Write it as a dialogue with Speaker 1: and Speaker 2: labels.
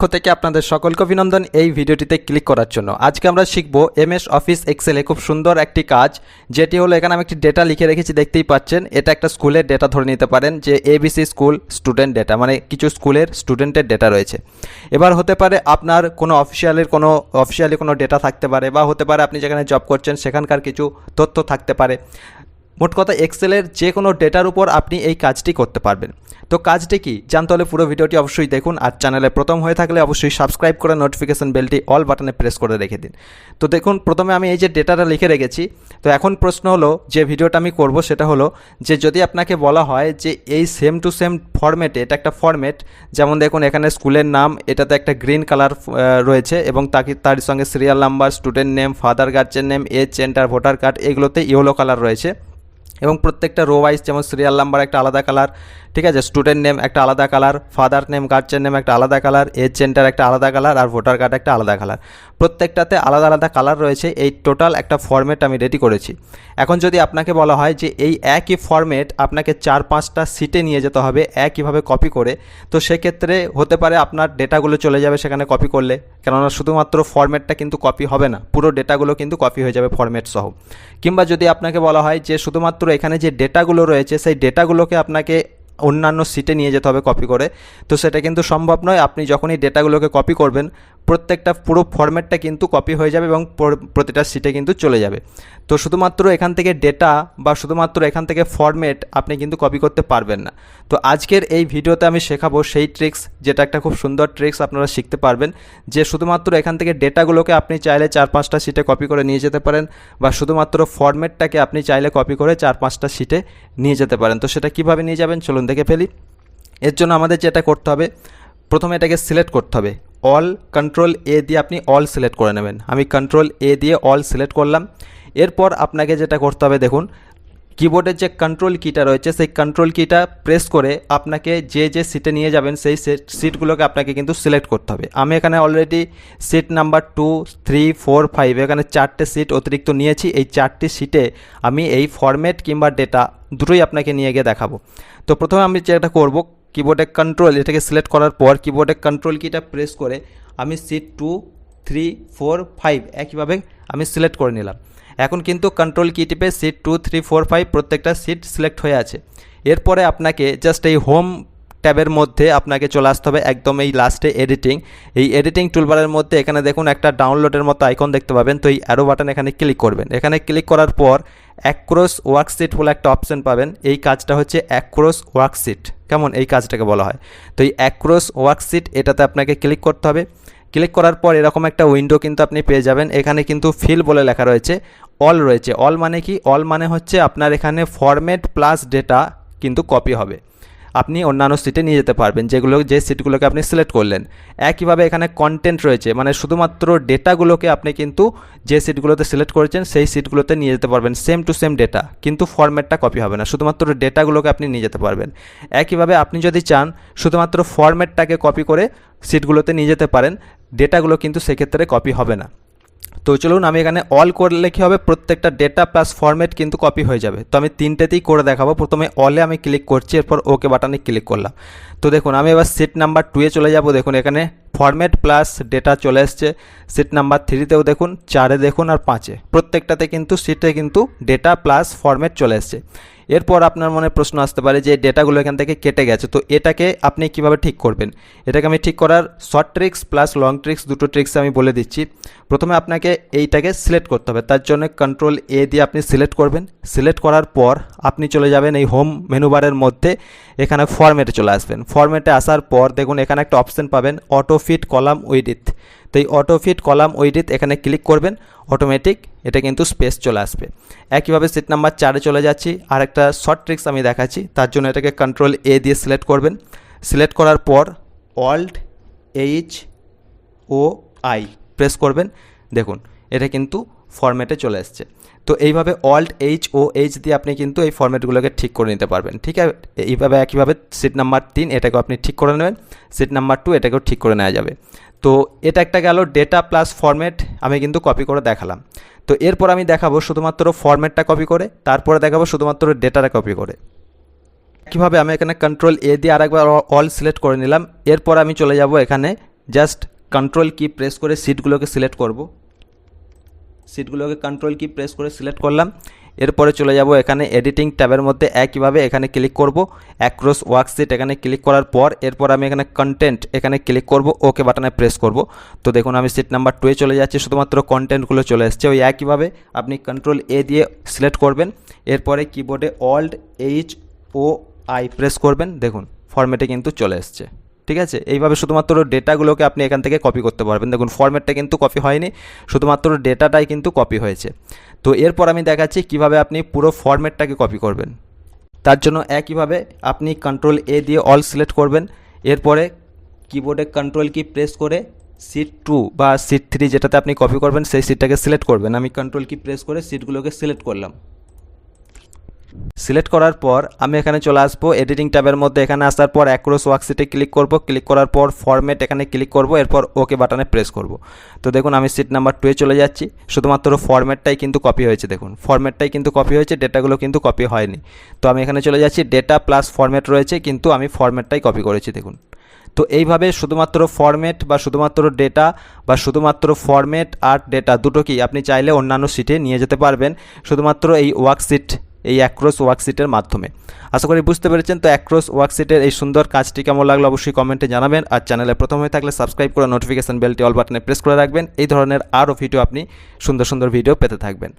Speaker 1: পক্ষ থেকে আপনাদের সকলকে অভিনন্দন এই ভিডিওটিতে ক্লিক করার জন্য। আজকে আমরা শিখব এমএস অফিস এক্সেলে। খুব সুন্দর একটি কাজ, যেটি হলো এখানে আমি একটি ডেটা লিখে রেখেছি, দেখতেই পাচ্ছেন। এটা একটা স্কুলের ডেটা ধরে নিতে পারেন, যে এবিসি স্কুল স্টুডেন্ট ডেটা মানে কিছু স্কুলের স্টুডেন্টের ডেটা রয়েছে। এবার হতে পারে আপনার কোনো অফিসিয়ালের কোনো, অফিসিয়ালি কোনো ডেটা থাকতে পারে, বা হতে পারে আপনি যেখানে জব করছেন, সেখানকার কিছু তথ্য থাকতে পারে। মোট কথা এক্সেলের যে কোনো ডেটার উপর আপনি এই কাজটি করতে পারবেন। তো কাজটি কি? জানতে হলে পুরো ভিডিওটি অবশ্যই দেখুন আর চ্যানেলে প্রথম হয়ে থাকলে অবশ্যই সাবস্ক্রাইব করে নোটিফিকেশন বেলটি অল বাটনে প্রেস করে রেখে দিন। তো দেখুন, প্রথমে আমি এই যে ডেটাটা লিখে রেখেছি, তো এখন প্রশ্ন হলো, যে ভিডিওটা আমি করব সেটা হলো, যে যদি আপনাকে বলা হয় যে এই সেম টু সেম ফরম্যাটে এটা একটা ফরম্যাট যেমন দেখুন এখানে স্কুলের নাম, এটাতে একটা গ্রিন কালার রয়েছে এবং তাকে, তার সঙ্গে serial number student name father guardian name age centre voter card এগুলোতে ইয়েলো কালার রয়েছে। এবং প্রত্যেকটা রো ওয়াইজ যেমন সিরিয়াল নাম্বার একটা আলাদা কালার ঠিক আছে? স্টুডেন্ট নেম একটা আলাদা colour father name guardian name একটা আলাদা কালার এজ সেন্টার একটা আলাদা কালার আর ভোটার কার্ড একটা আলাদা কালার প্রত্যেকটাতে আলাদা আলাদা কালার রয়েছে। এই টোটাল একটা ফর্মেট আমি রেডি করেছি। এখন যদি আপনাকে বলা হয় যে এই একই ফর্মেট আপনাকে চার পাঁচটা সিটে নিয়ে যেতে হবে একইভাবে কপি করে, তো সেক্ষেত্রে হতে পারে আপনার ডেটাগুলো চলে যাবে সেখানে কপি করলে। কেননা শুধুমাত্র ফর্মেটটা কিন্তু কপি হবে না, পুরো ডেটাগুলো কিন্তু কপি হয়ে যাবে ফর্মেট সহ। কিংবা যদি আপনাকে বলা হয় যে শুধুমাত্র এখানে যে ডেটাগুলো রয়েছে, সেই ডেটাগুলোকে আপনাকে অন্যান্য সিটে নিয়ে যেতে হবে কপি করে। তো সেটা কিন্তু সম্ভব নয়। আপনি যখনই ডেটাগুলোকে কপি করবেন প্রত্যেকটা পুরো ফরম্যাটটা কিন্তু কপি হয়ে যাবে এবং প্রতিটা সিটে কিন্তু চলে যাবে। তো শুধুমাত্র এখান থেকে ডেটা বা শুধুমাত্র এখান থেকে ফরম্যাট আপনি কিন্তু কপি করতে পারবেন না। তো আজকের এই ভিডিওতে আমি শেখাবো সেই ট্রিক্স যেটা একটা খুব সুন্দর ট্রিক্স আপনারা শিখতে পারবেন, যে শুধুমাত্র এখান থেকে ডেটাগুলোকে আপনি চাইলে চার পাঁচটা সিটে কপি করে নিয়ে যেতে পারেন বা শুধুমাত্র ফরম্যাটটাকে আপনি চাইলে কপি করে চার পাঁচটা সিটে নিয়ে যেতে পারেন। তো সেটা কীভাবে নিয়ে যাবেন, চলুন দেখে ফেলি। এর জন্য আমাদের যেটা করতে হবে প্রথমে এটাকে সিলেক্ট করতে হবে। অল কন্ট্রোল এ দিয়ে আপনি অল সিলেক্ট করে নেবেন। আমি কন্ট্রোল এ দিয়ে অল সিলেক্ট করলাম। এরপর আপনাকে যেটা করতে হবে, দেখুন কিবোর্ডের যে কন্ট্রোল কিটা রয়েছে, সেই কন্ট্রোল কিটা প্রেস করে আপনাকে যে যে সিটে নিয়ে যাবেন, সেই সিটগুলোকে আপনাকে কিন্তু সিলেক্ট করতে হবে। আমি এখানে already sheet number two three four five এখানে চারটে সিট অতিরিক্ত নিয়েছি। এই চারটি সিটে আমি এই ফরম্যাট কিংবা ডেটা দুটোই আপনাকে নিয়ে গিয়ে দেখাবো। তো প্রথমে আমি যেটা করব কিবোর্ডে কন্ট্রোল এটাকে সিলেক্ট করার পর কিবোর্ডে কন্ট্রোল কিটা প্রেস করে আমি sheet two three four five একইভাবে আমি সিলেক্ট করে নিলাম। এখন কিন্তু কন্ট্রোল কি টিপে sheet two three four five প্রত্যেকটা সিট সিলেক্ট হয়ে আছে। এরপরে আপনাকে জাস্ট এই হোম ট্যাবের মধ্যে আপনাকে চলে আসতে হবে একদম এই লাস্টে এডিটিং এই এডিটিং টুলবারের মধ্যে এখানে দেখুন একটা ডাউনলোডের মতো আইকন দেখতে পাবেন। তো এই অ্যারো বাটন এখানে ক্লিক করবেন। এখানে ক্লিক করার পর অ্যাক্রোস ওয়ার্কশিট বলে একটা অপশন পাবেন। এই কাজটা হচ্ছে অ্যাক্রোস ওয়ার্কশিট কেমন এই কাজটাকে বলা হয়? তো এই অ্যাক্রোস ওয়ার্কশিট এটাতে আপনাকে ক্লিক করতে হবে। ক্লিক করার পর এরকম একটা উইন্ডো কিন্তু আপনি পেয়ে যাবেন। এখানে কিন্তু ফিল বলে লেখা রয়েছে অল রয়েছে। অল মানে কি? অল মানে হচ্ছে আপনার এখানে ফরম্যাট প্লাস ডেটা কিন্তু কপি হবে। আপনি অন্যান্য সিটে নিয়ে যেতে পারবেন, যেগুলো যে সিটগুলোকে আপনি সিলেক্ট করলেন। একইভাবে এখানে কন্টেন্ট রয়েছে মানে শুধুমাত্র ডেটাগুলোকে আপনি কিন্তু যে সিটগুলোতে সিলেক্ট করেছেন, সেই সিটগুলোতে নিয়ে যেতে পারবেন সেম টু সেম ডেটা কিন্তু ফরম্যাটটা কপি হবে না, শুধুমাত্র ডেটাগুলোকে আপনি নিয়ে যেতে পারবেন। একইভাবে আপনি যদি চান, শুধুমাত্র ফরম্যাটটাকে কপি করে সিটগুলোতে নিয়ে যেতে পারেন ডেটাগুলো কিন্তু সেক্ষেত্রে কপি হবে না। তো চলুন আমি এখানে অল করলে কী হবে, প্রত্যেকটা ডেটা প্লাস ফরম্যাট কিন্তু কপি হয়ে যাবে। তো আমি তিনটেতেই করে দেখাবো। প্রথমে অলে আমি ক্লিক করছি, এরপর ওকে বাটনে ক্লিক করলাম। তো দেখুন, আমি এবার সিট নাম্বার টুয়ে চলে যাব। দেখুন, এখানে ফরম্যাট প্লাস ডেটা চলে এসছে। সিট নাম্বার থ্রিতেও দেখুন, চারে দেখুন আর পাঁচে। প্রত্যেকটাতে কিন্তু সিটে কিন্তু ডেটা প্লাস ফরম্যাট চলে এসছে। এরপর আপনার মনে প্রশ্ন আসতে পারে যে ডেটাগুলো এখান থেকে কেটে গেছে, তো এটাকে আপনি কীভাবে ঠিক করবেন? এটাকে আমি ঠিক করার short tricks plus long tricks দুটো ট্রিক্স আমি বলে দিচ্ছি। প্রথমে আপনাকে এইটাকে সিলেক্ট করতে হবে, তার জন্য কন্ট্রোল এ দিয়ে আপনি সিলেক্ট করবেন। সিলেক্ট করার পর আপনি চলে যাবেন এই হোম মেনুবারের মধ্যে, এখানে ফরম্যাটে চলে আসবেন। ফরম্যাটে আসার পর দেখুন এখানে একটা অপশান পাবেন অটো ফিট কলাম উইডিথ তো এই অটো ফিট কলাম উইডিথ এখানে ক্লিক করবেন অটোমেটিক এটা কিন্তু স্পেস চলে আসবে। একইভাবে সিট নাম্বার চারে চলে যাচ্ছি আর একটা শর্ট ট্রিক্স আমি দেখাচ্ছি, তার জন্য এটাকে কন্ট্রোল এ দিয়ে সিলেক্ট করবেন। সিলেক্ট করার পর Alt H O I press করবেন। দেখুন, এটা কিন্তু ফরম্যাটে চলে এসছে। তো এইভাবে অল্ট এইচ ও এইচ দিয়ে আপনি কিন্তু এই ফরম্যাটগুলোকে ঠিক করে নিতে পারবেন, ঠিক আছে? এইভাবে একইভাবে সিট নাম্বার তিন এটাকেও আপনি ঠিক করে নেবেন সিট নাম্বার টু এটাকেও ঠিক করে নেওয়া যাবে। তো এটা একটা গেল ডেটা প্লাস ফরম্যাট আমি কিন্তু কপি করে দেখালাম। তো এরপর আমি দেখাবো শুধুমাত্র ফরম্যাটটা কপি করে, তারপরে দেখাবো শুধুমাত্র ডেটাটা কপি করে। কীভাবে আমি এখানে কন্ট্রোল এ দিয়ে আরেকবার অল সিলেক্ট করে নিলাম, এরপর আমি চলে যাব এখানে জাস্ট কন্ট্রোল কি প্রেস করে সিটগুলোকে সিলেক্ট করব। সিটগুলোকে কন্ট্রোল কি প্রেস করে সিলেক্ট করলাম। এরপরে চলে যাব এখানে এডিটিং ট্যাবের মধ্যে। একইভাবে এখানে ক্লিক করব। অ্যাক্রস ওয়ার্কশিট এখানে ক্লিক করার পর এরপর আমি এখানে কন্টেন্ট এখানে ক্লিক করব। ওকে বাটনে প্রেস করব। তো দেখুন, আমি সিট নাম্বার টুয়ে চলে যাচ্ছি। শুধুমাত্র কন্টেন্টগুলো চলে এসছে। ওই একইভাবে আপনি কন্ট্রোল এ দিয়ে সিলেক্ট করবেন। এরপরে কিবোর্ডে Alt H O I press করবেন। দেখুন ফরম্যাটে কিন্তু চলে এসছে। ঠিক আছে? এইভাবে শুধুমাত্র ডেটাগুলোকে আপনি এখান থেকে কপি করতে পারবেন। দেখুন ফরম্যাটটা কিন্তু কপি হয়নি, শুধুমাত্র ডেটাটাই কিন্তু কপি হয়েছে। তো এরপর আমি দেখাচ্ছি কীভাবে আপনি পুরো ফরম্যাটটাকে কপি করবেন। তার জন্য একইভাবে আপনি কন্ট্রোল এ দিয়ে অল সিলেক্ট করবেন। এরপরে কিবোর্ডে কন্ট্রোল কি প্রেস করে সিট টু বা সিট থ্রি যেটাতে আপনি কপি করবেন, সেই সিটটাকে সিলেক্ট করবেন। আমি কন্ট্রোল কি প্রেস করে সিটগুলোকে সিলেক্ট করলাম। সিলেক্ট করার পর আমি এখানে চলে আসব এডিটিং ট্যাবের মধ্যে। এখানে আসার পর অ্যাক্রোস ওয়ার্কশিটে ক্লিক করব। ক্লিক করার পর ফরম্যাট এখানে ক্লিক করব। এরপর ওকে বাটনে প্রেস করব। তো দেখুন, আমি সিট নাম্বার টুয়ে চলে যাচ্ছি। শুধুমাত্র ফরম্যাটটাই কিন্তু কপি হয়েছে, দেখুন। ফরম্যাটটাই কিন্তু কপি হয়েছে ডেটাগুলো কিন্তু কপি হয়নি। তো আমি এখানে চলে যাচ্ছি। ডেটা প্লাস ফরম্যাট রয়েছে, কিন্তু আমি ফরম্যাটটাই কপি করেছি, দেখুন। তো এইভাবে শুধুমাত্র ফরম্যাট বা শুধুমাত্র ডেটা বা শুধুমাত্র ফরম্যাট আর ডেটা দুটো দুটোকেই আপনি চাইলে অন্যান্য সিটে নিয়ে যেতে পারবেন। শুধুমাত্র এই ওয়ার্কশিট এই অ্যাক্রোস ওয়ার্কশিটের মাধ্যমে। আশা করি বুঝতে পেরেছেন, তো অ্যাক্রোস ওয়ার্কশিটের এই সুন্দর কাজটি কেমন লাগল অবশ্যই কমেন্টে জানাবেন। আর চ্যানেলে প্রথম হয়ে থাকলে সাবস্ক্রাইব করে নোটিফিকেশান বেলটি অল বাটনে প্রেস করে রাখবেন। এই ধরনের আরও ভিডিও আপনি সুন্দর সুন্দর ভিডিও পেতে থাকবেন।